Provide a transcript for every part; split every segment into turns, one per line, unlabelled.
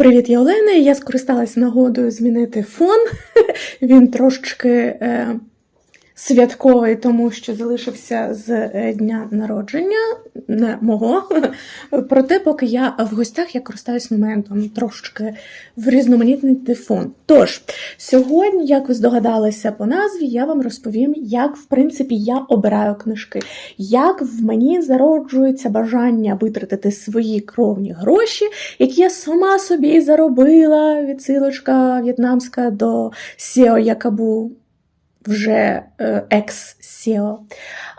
Привіт, я Олена. Я скористалася нагодою змінити фон. Він трошечки е, святковий, тому що залишився з е, дня народження, не мого. Проте, поки я в гостях, я користаюсь моментом трошечки в різноманітний фон. Тож, сьогодні, як ви здогадалися по назві, я вам розповім, як в принципі я обираю книжки, як в мені зароджується бажання витратити свої кровні гроші, які я сама собі заробила. Відсилочка в'єтнамська до Сіо Якабу, вже е, екс-Сіо.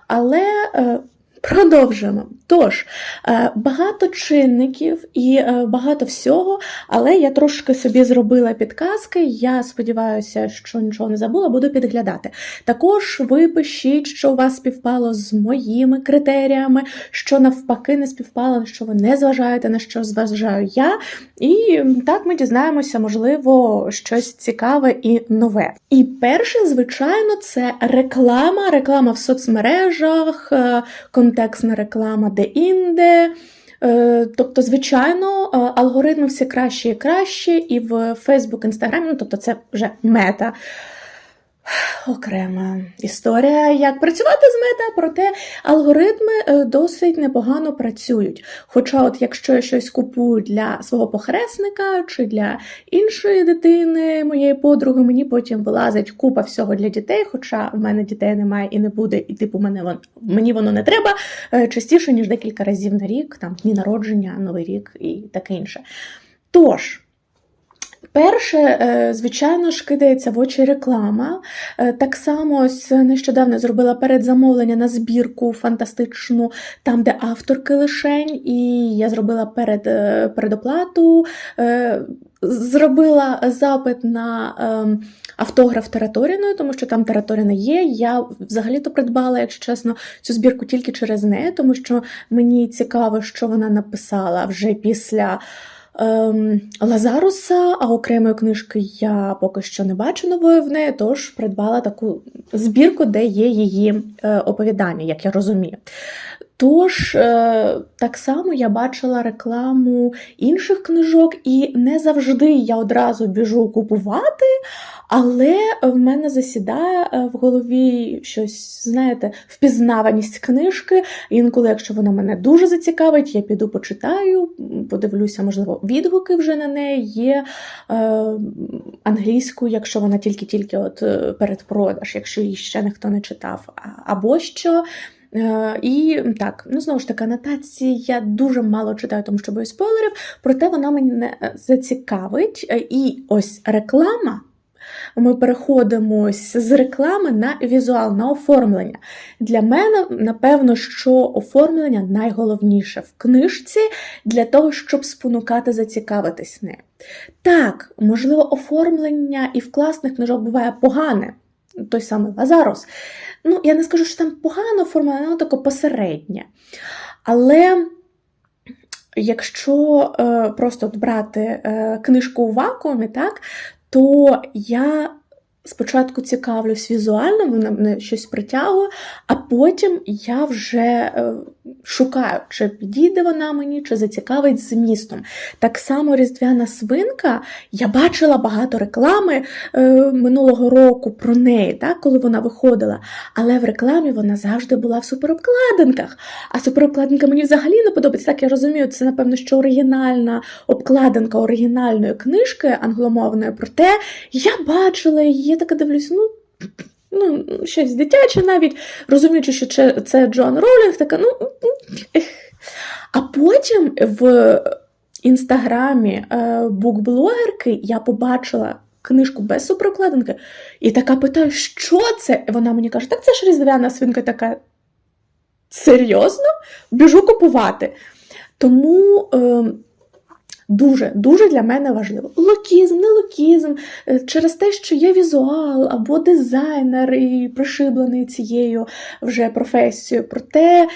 Але е, продовжимо. Тож, е, багато чинників і е, багато всього, але я трошки собі зробила підказки. Я сподіваюся, що нічого не забула, буду підглядати. Також ви пишіть, що у вас співпало з моїми критеріями, що навпаки не співпало, на що ви не зважаєте, на що зважаю я. І так ми дізнаємося, можливо, щось цікаве і нове. І перше, звичайно, це реклама, реклама в соцмережах, е, контекстна реклама де-інде. Е, Тобто, звичайно, е, алгоритми все краще і краще, і в Facebook, Instagram, ну тобто це вже мета. Окрема історія, як працювати з мета, проте алгоритми е, досить непогано працюють. Хоча, от якщо я щось купую для свого похресника чи для іншої дитини, моєї подруги, мені потім вилазить купа всього для дітей, хоча в мене дітей немає і не буде, і типу мене вон, мені воно не треба е, частіше, ніж декілька разів на рік, там дні народження, новий рік і таке інше. Тож. Перше, е, звичайно ж, кидається в очі реклама. Е, Так само ось нещодавно зробила передзамовлення на збірку фантастичну, там, де авторки лишень, і я зробила перед, е, передоплату, зробила запит на автограф Тараторіної, тому що там Тараторіна є. Я взагалі-то придбала, якщо чесно, цю збірку тільки через неї, тому що мені цікаво, що вона написала вже після ем, Лазаруса, а окремої книжки я поки що не бачу нової в неї, тож придбала таку збірку, де є її е, оповідання, як я розумію. Тож, е, так само я бачила рекламу інших книжок, і не завжди я одразу біжу купувати, але в мене засідає е, в голові щось, знаєте, впізнаваність книжки. Інколи, якщо вона мене дуже зацікавить, я піду почитаю, подивлюся, можливо, відгуки вже на неї є е, англійською, якщо вона тільки-тільки от передпродаж, якщо її ще ніхто не читав, або що. Е, І так, ну знову ж таки, анотації я дуже мало читаю, тому що боюсь спойлерів, проте вона мене е, зацікавить. Е, І ось реклама. Ми переходимо з реклами на візуал, на оформлення. Для мене, напевно, що оформлення найголовніше в книжці для того, щоб спонукати зацікавитись нею. Так, можливо, оформлення і в класних книжок буває погане. Той самий Лазарос. Ну, я не скажу, що там погано форма, воно таке посереднє. Але якщо е, просто брати е, книжку у вакуумі, так, то я спочатку цікавлюсь візуально, вона мене щось притягує, а потім я вже е, шукаю, чи підійде вона мені, чи зацікавить змістом. Так само різдвяна свинка, я бачила багато реклами е, минулого року про неї, так, коли вона виходила. Але в рекламі вона завжди була в суперобкладинках. А суперобкладинка мені взагалі не подобається. Так я розумію, це напевно, що оригінальна обкладинка оригінальної книжки англомовної. Проте я бачила її, я така дивлюсь, ну. Ну, щось дитяче навіть, розуміючи, що це, Джон Роулінг, така, ну. А потім в інстаграмі е, букблогерки я побачила книжку без суперокладинки, і така питаю, що це? І вона мені каже, так це ж різдвяна свинка така. Серйозно? Біжу купувати. Тому е, дуже, дуже для мене важливо. Локізм, не локізм, е, через те, що є візуал або дизайнер і пришиблений цією вже професією. Проте.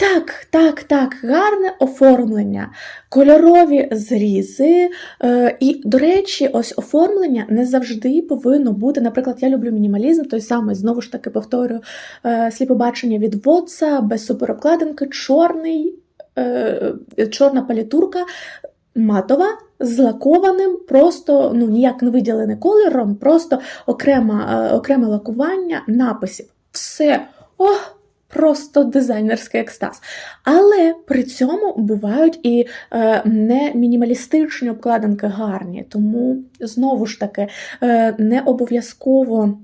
Так, так, так, гарне оформлення, кольорові зрізи. Е, і, до речі, ось оформлення не завжди повинно бути. Наприклад, я люблю мінімалізм, той самий, знову ж таки, повторюю, е, сліпобачення від Вотса, без суперобкладинки, чорний, чорна палітурка, матова, злакованим, просто ну ніяк не виділений кольором, просто окрема, е, окреме лакування написів. Все. Ох! Просто дизайнерський екстаз. Але при цьому бувають і е, не мінімалістичні обкладинки гарні. Тому знову ж таки е, не обов'язково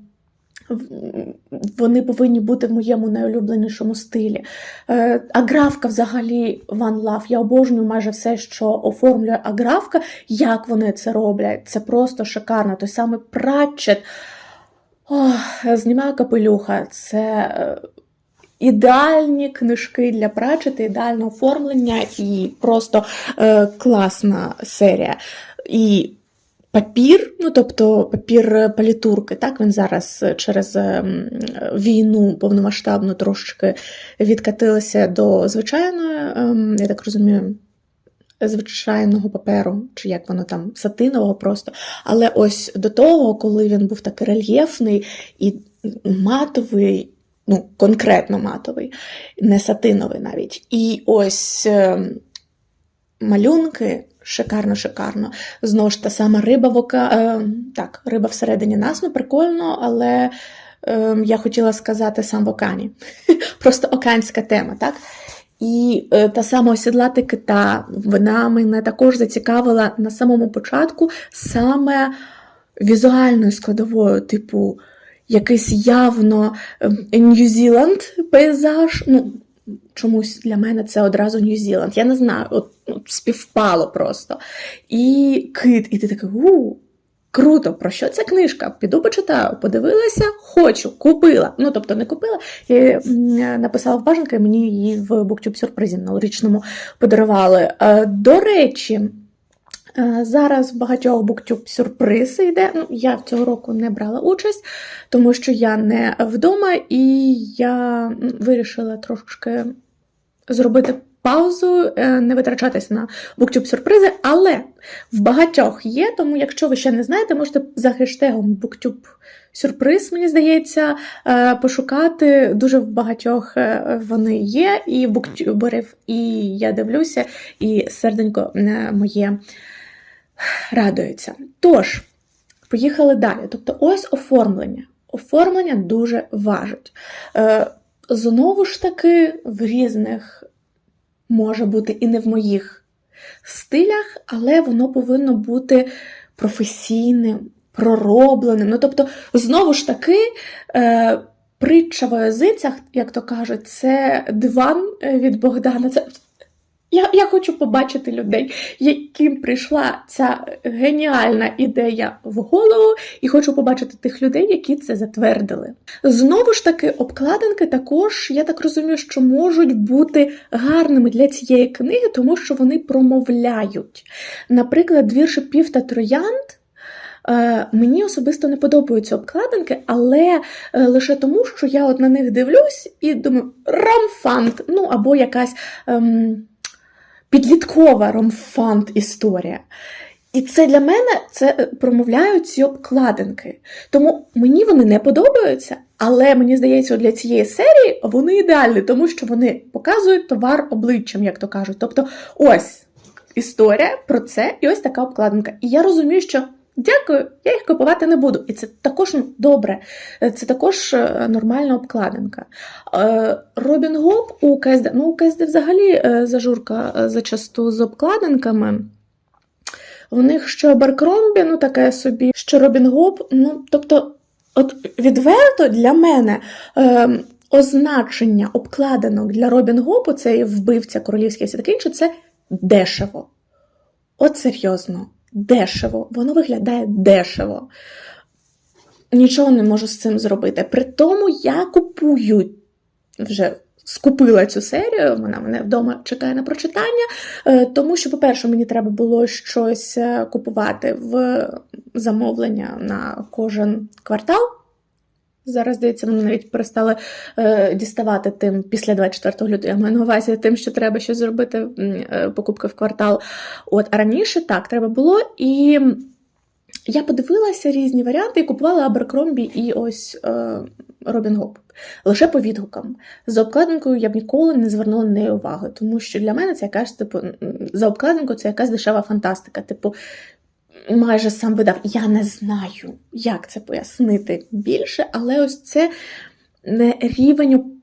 вони повинні бути в моєму найулюбленішому стилі. Е, Аграфка взагалі One Love. Я обожнюю майже все, що оформлює аграфка. Як вони це роблять? Це просто шикарно. Той самий Пратчет. Знімаю капелюха. Це. е, Ідеальні книжки для Пратчета, ідеальне оформлення і просто е, класна серія. І папір, ну тобто папір е, палітурки, так він зараз е, через ем, війну повномасштабну трошечки відкатилися до звичайної, я так розумію, звичайного паперу, чи як воно там, сатинового просто. Але ось до того, коли він був такий рельєфний і матовий. Ну, конкретно матовий, не сатиновий навіть. І ось малюнки шикарно, шикарно. Знову ж та сама риба в ока... е, так, риба всередині нас, ну прикольно, але е, я хотіла сказати сам в окані. Просто оканська тема, так? І е, та сама осідлати кита, вона мене також зацікавила на самому початку саме візуальною складовою, типу, якийсь явно Нью-Зіланд пейзаж. Ну, чомусь для мене це одразу Нью-Зіланд. Я не знаю, от, от співпало просто. І кит, і ти такий у. Круто, про що ця книжка? Піду почитаю, подивилася, хочу, купила. Ну, тобто не купила, я написала в бажанки, мені її в BookTube сюрпризі новорічному подарували. Е, До речі, е, зараз в багатьох BookTube сюрприз йде. Ну, я цього року не брала участь, тому що я не вдома, і я вирішила трошки зробити паузу, е, не витрачатись на BookTube сюрпризи, але в багатьох є, тому якщо ви ще не знаєте, можете за хештегом BookTube сюрприз, мені здається, е, пошукати. Дуже в багатьох е, вони є, і в буктюберів, і я дивлюся, і серденько моє радується. Тож, поїхали далі. Тобто, ось оформлення. Оформлення дуже важить. Знову ж таки, в різних може бути і не в моїх стилях, але воно повинно бути професійним, проробленим. Ну, тобто, знову ж таки, е, притча в язицях, як то кажуть, це диван е, від Богдана. Це я, я хочу побачити людей, яким прийшла ця геніальна ідея в голову, і хочу побачити тих людей, які це затвердили. Знову ж таки, обкладинки також, я так розумію, що можуть бути гарними для цієї книги, тому що вони промовляють. Наприклад, вірші пів та троянд. Е, Мені особисто не подобаються обкладинки, але е, лише тому, що я от на них дивлюсь і думаю, ромфант, ну або якась ем, підліткова ромфант історія. І це для мене це е, промовляють ці обкладинки. Тому мені вони не подобаються, але мені здається, для цієї серії вони ідеальні, тому що вони показують товар обличчям, як то кажуть. Тобто, ось історія про це, і ось така обкладинка. І я розумію, що дякую, я їх купувати не буду. І це також добре, це також е, нормальна обкладинка. Е, Робін Гоп у КСД, ну у КСД взагалі е, зажурка зачасту з обкладинками. У них що Баркромбі, ну таке собі, що Робін Гоп, ну тобто, от відверто для мене. Означення обкладинок для Робін Гопу, це вбивця королівський все таке інше, це дешево. От серйозно, дешево. Воно виглядає дешево. Нічого не можу з цим зробити. При тому я купую вже. Скупила цю серію, вона мене вдома чекає на прочитання, е, тому що, по-перше, мені треба було щось е, купувати в замовлення на кожен квартал. Зараз, здається, вони навіть перестали е, діставати тим після 24 лютого. Я маю на увазі тим, що треба щось зробити е, покупки в квартал. От, а раніше так треба було. І я подивилася різні варіанти і купувала Аберкромбі і ось е, Робін Гоп. Лише по відгукам. За обкладинкою я б ніколи не звернула на неї уваги, тому що для мене це якась, типу, за обкладинкою це якась дешева фантастика. Типу, майже сам видав. Я не знаю, як це пояснити більше, але ось це не рівень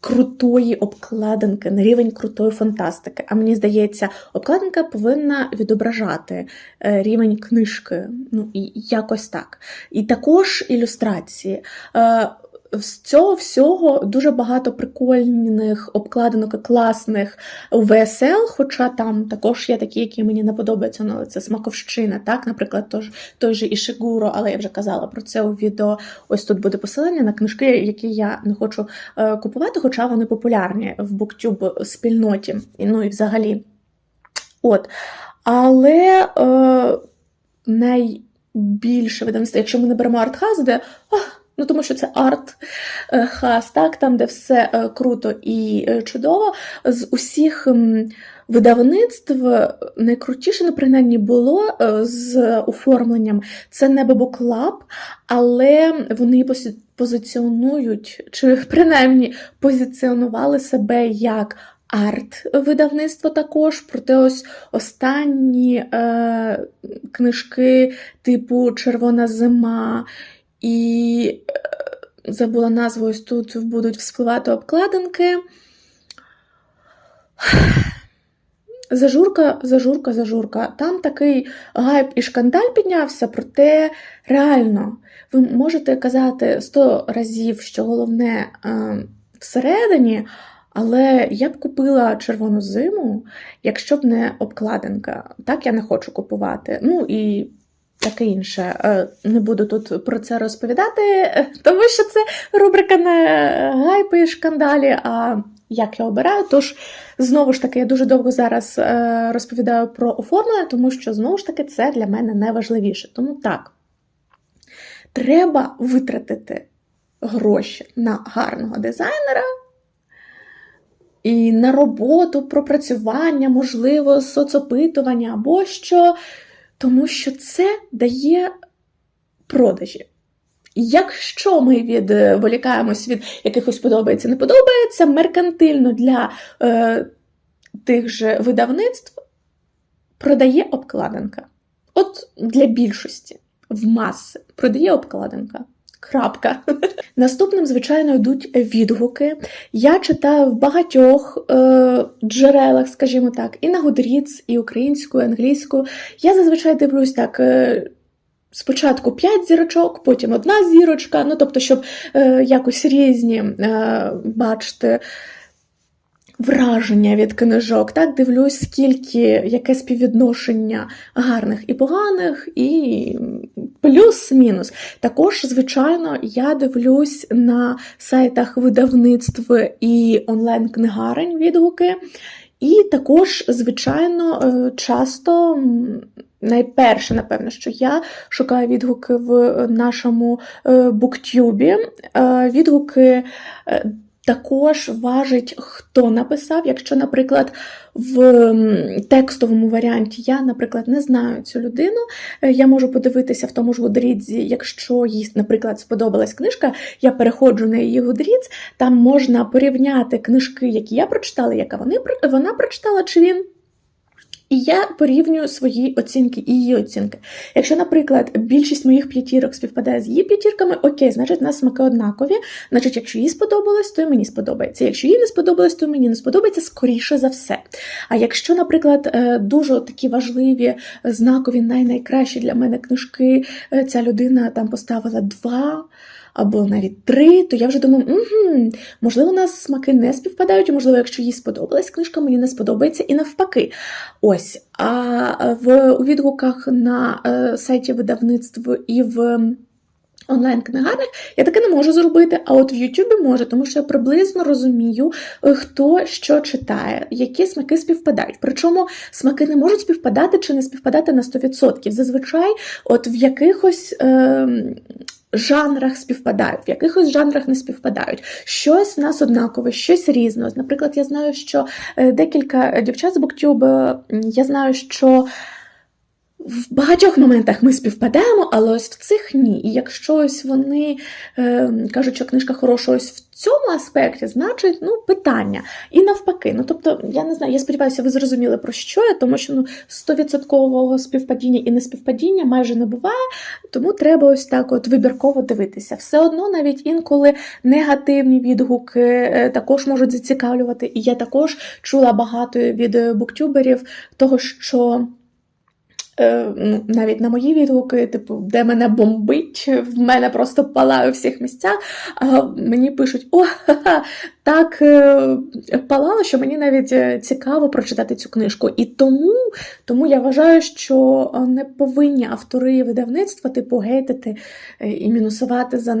крутої обкладинки, не рівень крутої фантастики. А мені здається, обкладинка повинна відображати е, рівень книжки. Ну і якось так. І також ілюстрації. З цього всього дуже багато прикольних обкладинок класних ВСЛ, хоча там також є такі, які мені не подобаються, ну, але це смаковщина, так, наприклад, тож, той же Ішигуро, але я вже казала про це у відео. Ось тут буде посилання на книжки, які я не хочу е, купувати, хоча вони популярні в BookTube спільноті, ну і взагалі. От. Але е, найбільше видавництво, якщо ми не беремо артхаз, де. ах, Ну, тому що це арт е, хас, так, там, де все е, круто і е, чудово. З усіх видавництв найкрутіше, ну, принаймні, було з оформленням. Це не Бабук Лаб, але вони позиціонують, чи принаймні позиціонували себе як арт-видавництво також. Проте ось останні е, книжки типу Червона зима. І е, забула назву, ось тут будуть вспливати обкладинки. Зажурка, зажурка, зажурка. Там такий гайп і шкандаль піднявся, проте реально ви можете казати сто разів, що головне е, всередині, але я б купила червону зиму, якщо б не обкладинка. Так я не хочу купувати. Ну і таке інше. Е, Не буду тут про це розповідати, е, тому що це рубрика не гайпи і шкандалі, а як я обираю. Тож, знову ж таки, я дуже довго зараз е, розповідаю про оформлення, тому що, знову ж таки, це для мене найважливіше. Тому так, треба витратити гроші на гарного дизайнера. І на роботу, пропрацювання, можливо, соцопитування або що, тому що це дає продажі. Якщо ми відволікаємось від якихось подобається, не подобається, меркантильно для е, тих же видавництв продає обкладинка. От для більшості в маси продає обкладинка. Крапка. Наступним, звичайно, йдуть відгуки. Я читаю в багатьох е, джерелах, скажімо так, і на Goodreads, і українською, і англійською. Я зазвичай дивлюсь так. Е, Спочатку 5 зірочок, потім одна зірочка, ну тобто, щоб е, якось різні е, бачити враження від книжок. Так, дивлюсь, скільки яке співвідношення гарних і поганих, і плюс-мінус. Також, звичайно, я дивлюсь на сайтах видавництв і онлайн-книгарень відгуки. І також, звичайно, е, часто. Найперше, напевно, що я шукаю відгуки в нашому буктюбі. Е, Відгуки е, також важить, хто написав. Якщо, наприклад, в текстовому варіанті я, наприклад, не знаю цю людину, е, я можу подивитися в тому ж Гудрідзі, якщо їй, наприклад, сподобалась книжка, я переходжу на її Гудрідз, там можна порівняти книжки, які я прочитала, яка вони, вона прочитала, чи він. І я порівнюю свої оцінки і її оцінки. Якщо, наприклад, більшість моїх п'ятірок співпадає з її п'ятірками, окей, значить, нас смаки однакові. Значить, якщо їй сподобалось, то й мені сподобається. Якщо їй не сподобалось, то й мені не сподобається скоріше за все. А якщо, наприклад, е, дуже такі важливі, знакові, най-найкращі для мене книжки, е, ця людина там поставила два. Або навіть три, то я вже думаю, угу, можливо, у нас смаки не співпадають, і, можливо, якщо їй сподобалась книжка, мені не сподобається і навпаки. Ось. А в у відгуках на е, сайті видавництва і в онлайн-книгарнях я таке не можу зробити, а от в Ютубі можу, тому що я приблизно розумію, е, хто що читає, які смаки співпадають. Причому смаки не можуть співпадати чи не співпадати на 100%. Зазвичай, от в якихось. Е, Жанрах співпадають, в якихось жанрах не співпадають. Щось в нас однакове, щось різне. Наприклад, я знаю, що е, декілька дівчат з BookTube, м, я знаю, що в багатьох моментах ми співпадаємо, але ось в цих ні. І якщо ось вони е, кажуть, що книжка хороша ось в цьому аспекті, значить ну, питання. І навпаки. Ну, тобто, я не знаю, я сподіваюся, ви зрозуміли про що я, тому що ну, 100% співпадіння і неспівпадіння майже не буває, тому треба ось так от вибірково дивитися. Все одно, навіть інколи негативні відгуки е, також можуть зацікавлювати. І я також чула багато від е, буктюберів того, що. Е, ну, навіть на мої відгуки, типу, де мене бомбить, в мене просто палає у всіх місцях. Мені пишуть: о, ха-ха, так е, палало, що мені навіть е, цікаво прочитати цю книжку. І тому, тому я вважаю, що не повинні автори видавництва типу гейтити і мінусувати за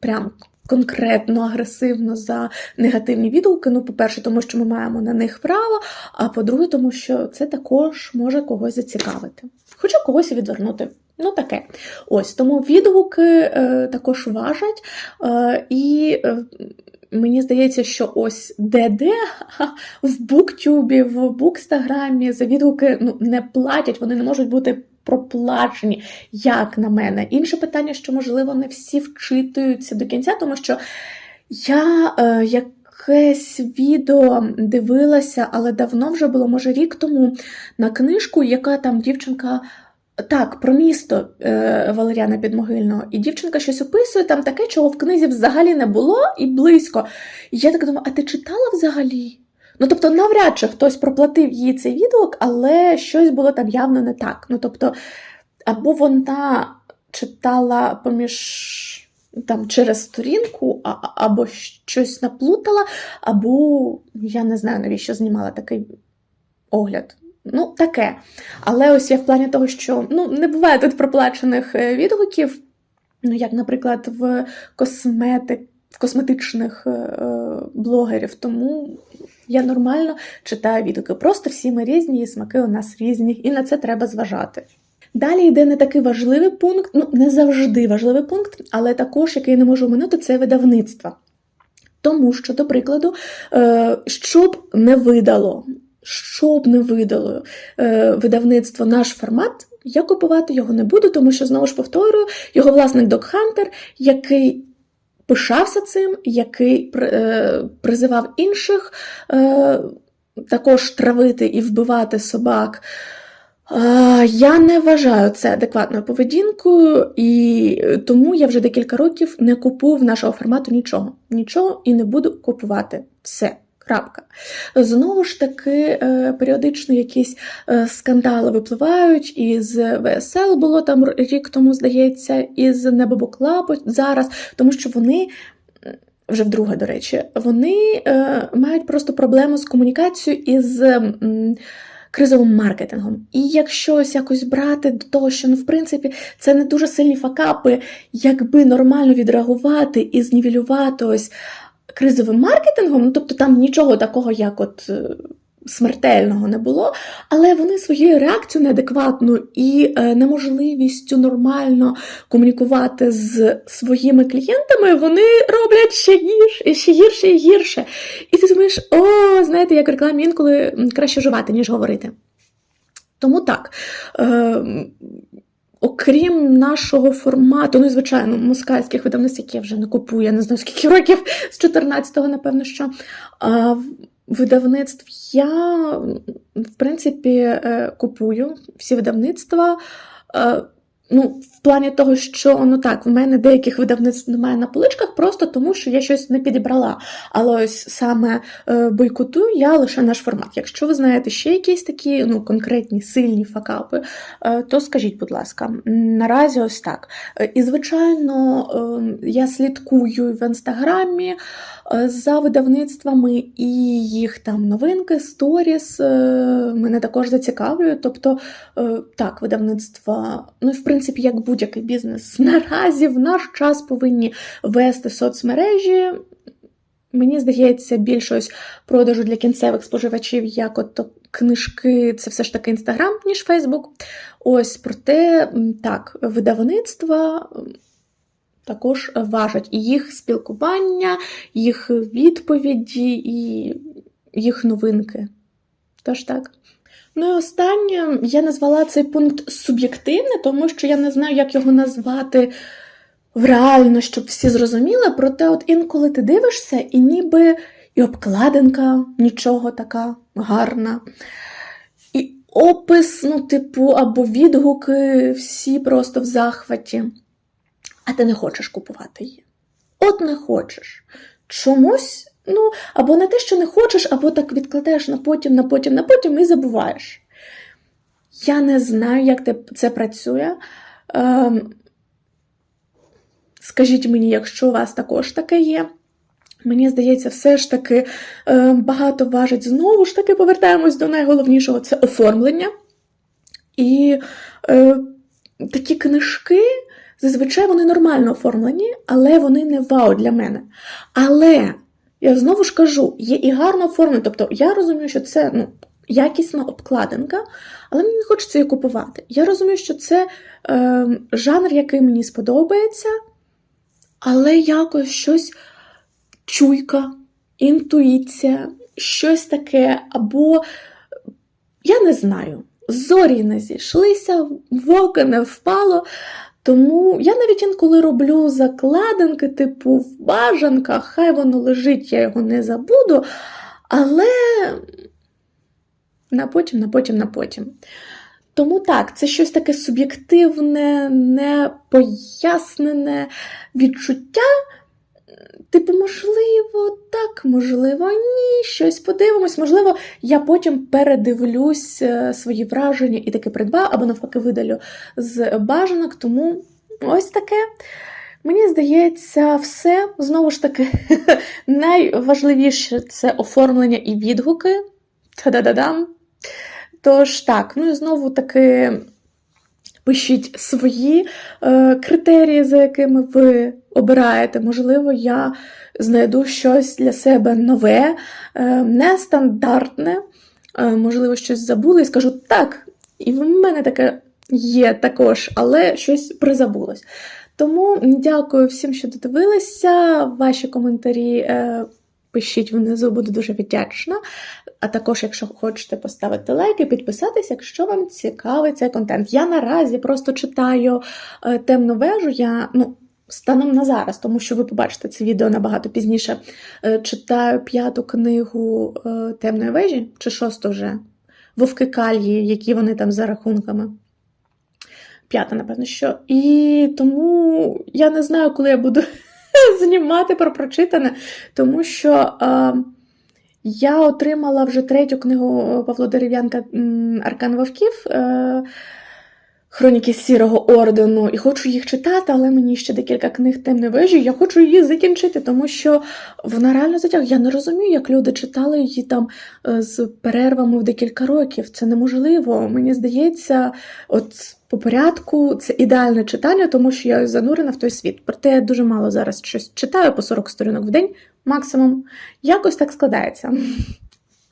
прям конкретно агресивно за негативні відгуки. Ну, по-перше, тому що ми маємо на них право, а по-друге, тому що це також може когось зацікавити. Хоча когось і відвернути. Ну, таке. Ось тому відгуки е, також важать. Е, і е, мені здається, що ось де-де в буктюбі, в букстаграмі за відгуки ну, не платять, вони не можуть бути проплачені, як на мене. Інше питання, що, можливо, не всі вчитуються до кінця, тому що я е, якесь відео дивилася, але давно вже було, може, рік тому на книжку, яка там дівчинка. Так, про місто е, Валеріана Підмогильного. І дівчинка щось описує, там таке, чого в книзі взагалі не було і близько. І я так думаю, а ти читала взагалі? Ну, тобто, навряд чи хтось проплатив їй цей відгук, але щось було там явно не так. Ну, тобто, або вона читала поміж там через сторінку, а, або щось наплутала, або я не знаю, навіщо знімала такий огляд. Ну, таке. Але ось я в плані того, що ну, не буває тут проплачених е, відгуків, ну, як, наприклад, в косметик, в косметичних е, блогерів. Тому я нормально читаю відгуки. Просто всі ми різні, і смаки у нас різні, і на це треба зважати. Далі йде не такий важливий пункт, ну не завжди важливий пункт, але також, який я не можу оминути, це видавництво. Тому що, до прикладу, е, щоб не видало, щоб не видало е, видавництво наш формат, я купувати його не буду, тому що, знову ж повторюю, його власник Докхантер, який пишався цим, який е, призивав інших е, також травити і вбивати собак. Я не вважаю це адекватною поведінкою, і тому я вже декілька років не купую нашого формату нічого. Нічого і не буду купувати все. Крапка. Знову ж таки, е, періодично якісь е, скандали випливають, із ВСЛ було там рік тому, здається, із Небобоклабу зараз, тому що вони. Вже вдруге, до речі, вони е, мають просто проблему з комунікацією із м, кризовим маркетингом. І якщо ось якось брати до того, що ну, в принципі це не дуже сильні факапи, якби нормально відреагувати і знівелювати ось кризовим маркетингом, ну тобто там нічого такого, як от. Е, смертельного не було, але вони своєю реакцією неадекватною і е, неможливістю нормально комунікувати з своїми клієнтами, вони роблять ще гірше, ще гірше і гірше. І ти думаєш, о, знаєте, як рекламі інколи краще жувати, ніж говорити. Тому так. Е, Окрім нашого формату, ну звичайно, москальських видавництв, які я вже не купую, я не знаю скільки років, з 14-го, напевно, що а, видавництв я, в принципі, е, купую всі видавництва. Ну, в плані того, що ну так, в мене деяких видавництв немає на поличках, просто тому що я щось не підібрала. Але ось саме е, бойкотую я лише наш формат. Якщо ви знаєте ще якісь такі ну, конкретні сильні факапи, е, то скажіть, будь ласка, наразі ось так. Е, і, звичайно, е, я слідкую в інстаграмі за видавництвами і їх там новинки, сторіс е, мене також зацікавлюють. Тобто, е, так, видавництва, ну, в принципі, як будь-який бізнес, наразі в наш час повинні вести соцмережі. Мені здається, більшось продажу для кінцевих споживачів, як от книжки, це все ж таки Інстаграм, ніж Фейсбук. Ось проте так, видавництва також важать і їх спілкування, їх відповіді і їх новинки. Тож так. Ну і останнє, я назвала цей пункт суб'єктивне, тому що я не знаю, як його назвати в реально, щоб всі зрозуміли. Проте, от інколи ти дивишся, і ніби і обкладинка нічого така гарна. І опис, ну, типу, або відгуки, всі просто в захваті. А ти не хочеш купувати її. От не хочеш. Чомусь, ну, або не те, що не хочеш, або так відкладаєш на потім, на потім, на потім і забуваєш. Я не знаю, як це працює. Ем, скажіть мені, якщо у вас також таке є. Мені здається, все ж таки е, багато важить знову ж таки повертаємось до найголовнішого це оформлення. І е, такі книжки, зазвичай вони нормально оформлені, але вони не вау для мене. Але я знову ж кажу, є і гарно оформлені. Тобто я розумію, що це ну, якісна обкладинка, але мені не хочеться її купувати. Я розумію, що це е, жанр, який мені сподобається, але якось щось чуйка, інтуїція, щось таке, або я не знаю, зорі не зійшлися, в не впало. Тому я навіть інколи роблю закладинки, типу в бажанках, хай воно лежить, я його не забуду, але на потім, на потім, на потім. Тому так, це щось таке суб'єктивне, непояснене відчуття. Типу, можливо, так, можливо, ні, щось подивимось. Можливо, я потім передивлюсь е, свої враження і таки придбаю, або навпаки видалю з бажанок. Тому ось таке. Мені здається, все знову ж таки найважливіше це оформлення і відгуки. Та-да-да-дам. Тож так, ну і знову таки пишіть свої е, критерії, за якими ви обираєте. Можливо, я знайду щось для себе нове, е, нестандартне, е, можливо, щось забула і скажу так, і в мене таке є також, але щось призабулось. Тому дякую всім, що додивилися. Ваші коментарі е, пишіть внизу, буду дуже вдячна. А також, якщо хочете поставити лайк і підписатися, якщо вам цікавий цей контент. Я наразі просто читаю е, темну вежу. Я, ну, станом на зараз, тому що ви побачите це відео набагато пізніше. е, читаю п'яту книгу е, темної вежі, чи шосту вже Вовки Калії, які вони там за рахунками. П'ята, напевно, що. І тому я не знаю, коли я буду знімати про прочитане, тому що. Е, я отримала вже третю книгу Павло Дерев'янка Аркан Вовків. Хроніки Сірого ордену, і хочу їх читати, але мені ще декілька книг темної вежі. Я хочу її закінчити, тому що вона реально затягує. Я не розумію, як люди читали її там е, з перервами в декілька років. Це неможливо. Мені здається, от по порядку це ідеальне читання, тому що я занурена в той світ. Проте я дуже мало зараз щось читаю по 40 сторінок в день, максимум. Якось так складається.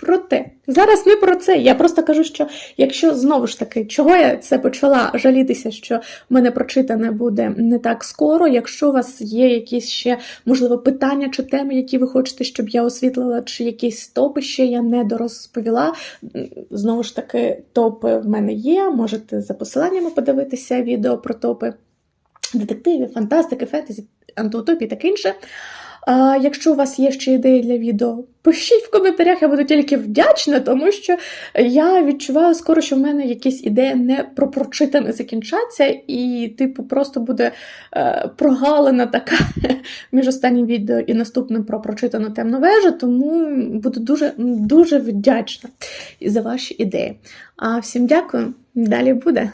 Проте, зараз не про це. Я просто кажу, що якщо знову ж таки, чого я це почала жалітися, що в мене прочитане буде не так скоро. Якщо у вас є якісь ще, можливо, питання чи теми, які ви хочете, щоб я освітлила, чи якісь топи ще я не дорозповіла. Знову ж таки, топи в мене є. Можете за посиланнями подивитися відео про топи детективів, фантастики, фентезі, антиутопії і таке інше. А якщо у вас є ще ідеї для відео, пишіть в коментарях, я буду тільки вдячна, тому що я відчуваю скоро, що в мене якісь ідеї не про прочитане закінчаться, і, типу, просто буде е, прогалина така між останнім відео і наступним про прочитану темну вежу, тому буду дуже, дуже вдячна за ваші ідеї. А всім дякую, далі буде.